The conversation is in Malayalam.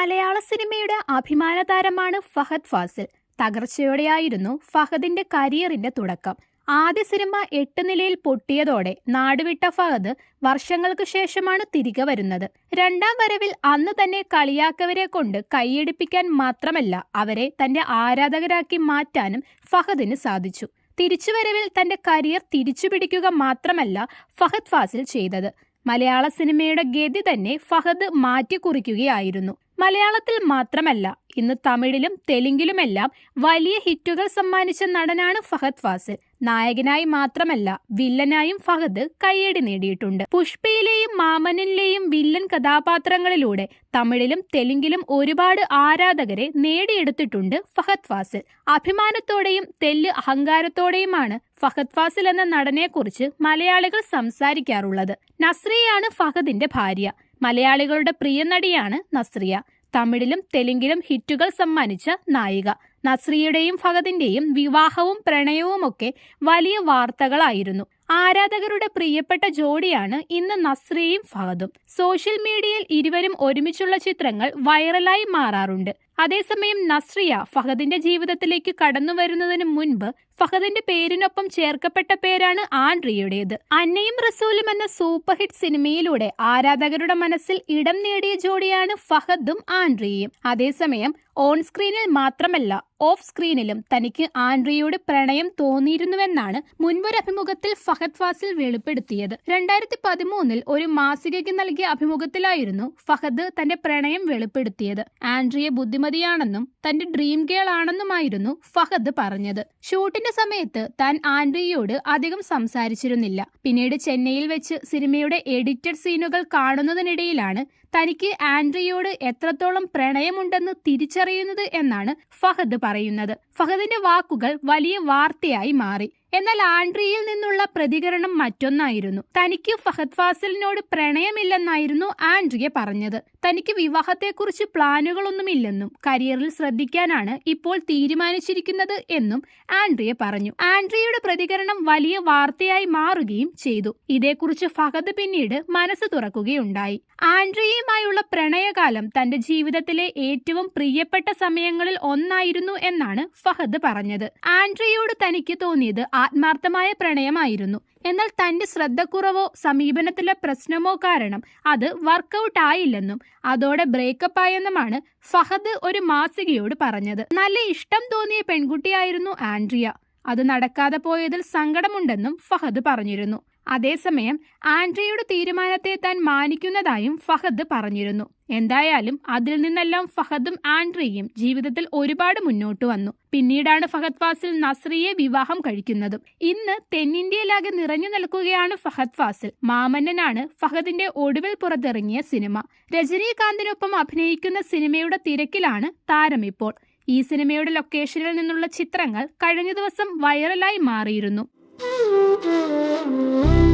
മലയാള സിനിമയുടെ അഭിമാന താരമാണ് ഫഹദ് ഫാസിൽ. തകർച്ചയോടെയായിരുന്നു ഫഹദിന്റെ കരിയറിന്റെ തുടക്കം. ആദ്യ സിനിമ എട്ട് നിലയിൽ പൊട്ടിയതോടെ നാടുവിട്ട ഫഹദ് വർഷങ്ങൾക്ക് ശേഷമാണ് തിരികെ വരുന്നത്. രണ്ടാം വരവിൽ അന്ന് തന്നെ കളിയാക്കവരെ കൊണ്ട് കൈയടിപ്പിക്കാൻ മാത്രമല്ല അവരെ തന്റെ ആരാധകരാക്കി മാറ്റാനും ഫഹദിന് സാധിച്ചു. തിരിച്ചുവരവിൽ തന്റെ കരിയർ തിരിച്ചുപിടിക്കുക മാത്രമല്ല ഫഹദ് ഫാസിൽ ചെയ്തത്. മലയാള സിനിമയുടെ ഗതി തന്നെ ഫഹദ് മാറ്റിക്കുറിക്കുകയായിരുന്നു മലയാളത്തിൽ മാത്രമല്ല ഇന്ന് തമിഴിലും തെലുങ്കിലുമെല്ലാം വലിയ ഹിറ്റുകൾ സമ്മാനിച്ച നടനാണ് ഫഹദ് ഫാസിൽ. നായകനായി മാത്രമല്ല വില്ലനായും ഫഹദ് കയ്യടി നേടിയിട്ടുണ്ട്. പുഷ്പയിലെയും മാമനിലെയും വില്ലൻ കഥാപാത്രങ്ങളിലൂടെ തമിഴിലും തെലുങ്കിലും ഒരുപാട് ആരാധകരെ നേടിയെടുത്തിട്ടുണ്ട് ഫഹദ് ഫാസിൽ. അഭിമാനത്തോടെയും തെല്ല് അഹങ്കാരത്തോടെയുമാണ് ഫഹദ് ഫാസിൽ എന്ന നടനെക്കുറിച്ച് മലയാളികൾ സംസാരിക്കാറുള്ളത്. നസ്രിയാണ് ഫഹദിന്റെ ഭാര്യ. മലയാളികളുടെ പ്രിയ നടിയാണ് നസ്രിയ. തമിഴിലും തെലുങ്കിലും ഹിറ്റുകൾ സമ്മാനിച്ച നായിക. നസ്രിയുടെയും ഫഹദിന്റെയും വിവാഹവും പ്രണയവുമൊക്കെ വലിയ വാർത്തകളായിരുന്നു. ആരാധകരുടെ പ്രിയപ്പെട്ട ജോഡിയാണ് ഇന്ന് നസ്രിയയും ഫഹദും. സോഷ്യൽ മീഡിയയിൽ ഇരുവരും ഒരുമിച്ചുള്ള ചിത്രങ്ങൾ വൈറലായി മാറാറുണ്ട്. അതേസമയം നസ്രിയ ഫഹദിന്റെ ജീവിതത്തിലേക്ക് കടന്നു വരുന്നതിന് മുൻപ് ഫഹദിന്റെ പേരിനൊപ്പം ചേർക്കപ്പെട്ട പേരാണ് ആൻഡ്രിയുടേത്. അന്നയും റസൂലും എന്ന സൂപ്പർ ഹിറ്റ് സിനിമയിലൂടെ ആരാധകരുടെ മനസ്സിൽ ഇടം നേടിയ ജോഡിയാണ് ഫഹദും ആൻഡ്രിയയും അതേസമയം ഓൺ സ്ക്രീനിൽ മാത്രമല്ല ഓഫ് സ്ക്രീനിലും തനിക്ക് ആൻഡ്രിയോട് പ്രണയം തോന്നിയിരുന്നുവെന്നാണ് മുൻപൊരു അഭിമുഖത്തിൽ ഫഹദ് ഫാസിൽ വെളിപ്പെടുത്തിയത്. രണ്ടായിരത്തി പതിമൂന്നിൽ ഒരു മാസികയ്ക്ക് നൽകിയ അഭിമുഖത്തിലായിരുന്നു ഫഹദ് തന്റെ പ്രണയം വെളിപ്പെടുത്തിയത്. ആൻഡ്രിയ ബുദ്ധിമതിയാണെന്നും തന്റെ ഡ്രീം ഗേൾ ആണെന്നുമായിരുന്നു ഫഹദ് പറഞ്ഞത്. ഷൂട്ടിന്റെ സമയത്ത് താൻ ആൻഡ്രിയയോട് അധികം സംസാരിച്ചിരുന്നില്ല. പിന്നീട് ചെന്നൈയിൽ വെച്ച് സിനിമയുടെ എഡിറ്റഡ് സീനുകൾ കാണുന്നതിനിടയിലാണ് തനിക്ക് ആൻഡ്രിയോട് എത്രത്തോളം പ്രണയമുണ്ടെന്ന് തിരിച്ചറിയുന്നത് എന്നാണ് ഫഹദ് പറയുന്നത്. ഫഹദിന്റെ വാക്കുകൾ വലിയ വാർത്തയായി മാറി. എന്നാൽ ആൻഡ്രിയിൽ നിന്നുള്ള പ്രതികരണം മറ്റൊന്നായിരുന്നു. തനിക്ക് ഫഹദ് ഫാസിലിനോട് പ്രണയമില്ലെന്നായിരുന്നു ആൻഡ്രിയ പറഞ്ഞത്. തനിക്ക് വിവാഹത്തെക്കുറിച്ച് പ്ലാനുകളൊന്നുമില്ലെന്നും കരിയറിൽ ശ്രദ്ധിക്കാനാണ് ഇപ്പോൾ തീരുമാനിച്ചിരിക്കുന്നത് എന്നും ആൻഡ്രിയ പറഞ്ഞു. ആൻഡ്രിയയുടെ പ്രതികരണം വലിയ വാർത്തയായി മാറുകയും ചെയ്തു. ഇതേക്കുറിച്ച് ഫഹദ് പിന്നീട് മനസ്സ് തുറക്കുകയുണ്ടായി. ആൻഡ്രിയയുമായുള്ള പ്രണയകാലം തന്റെ ജീവിതത്തിലെ ഏറ്റവും പ്രിയപ്പെട്ട സമയങ്ങളിൽ ഒന്നായിരുന്നു എന്നാണ് ഫഹദ് പറഞ്ഞത്. ആൻഡ്രിയയോട് തനിക്ക് തോന്നിയത് ആത്മാർത്ഥമായ പ്രണയമായിരുന്നു. എന്നാൽ തന്റെ ശ്രദ്ധക്കുറവോ സമീപനത്തിലെ പ്രശ്നമോ കാരണം അത് വർക്കൗട്ട് ആയില്ലെന്നും അതോടെ ബ്രേക്കപ്പ് ആയെന്നുമാണ് ഫഹദ് ഒരു മാസികയോട് പറഞ്ഞത്. നല്ല ഇഷ്ടം തോന്നിയ പെൺകുട്ടിയായിരുന്നു ആൻഡ്രിയ. അത് നടക്കാതെ പോയതിൽ സങ്കടമുണ്ടെന്നും ഫഹദ് പറഞ്ഞിരുന്നു. അതേസമയം ആൻഡ്രയുടെ തീരുമാനത്തെ താൻ മാനിക്കുന്നതായും ഫഹദ് പറഞ്ഞിരുന്നു. എന്തായാലും അതിൽ നിന്നെല്ലാം ഫഹദും ആൻഡ്രിയും ജീവിതത്തിൽ ഒരുപാട് മുന്നോട്ട് വന്നു. പിന്നീടാണ് ഫഹദ് ഫാസിൽ നസ്രിയെ വിവാഹം കഴിക്കുന്നതും. ഇന്ന് തെന്നിന്ത്യയിലാകെ നിറഞ്ഞു നിൽക്കുകയാണ് ഫഹദ് ഫാസിൽ. മാമന്നനാണ് ഫഹദിന്റെ ഒടുവിൽ പുറത്തിറങ്ങിയ സിനിമ. രജനീകാന്തിനൊപ്പം അഭിനയിക്കുന്ന സിനിമയുടെ തിരക്കിലാണ് താരം ഇപ്പോൾ. ഈ സിനിമയുടെ ലൊക്കേഷനിൽ നിന്നുള്ള ചിത്രങ്ങൾ കഴിഞ്ഞ ദിവസം വൈറലായി മാറിയിരുന്നു. Música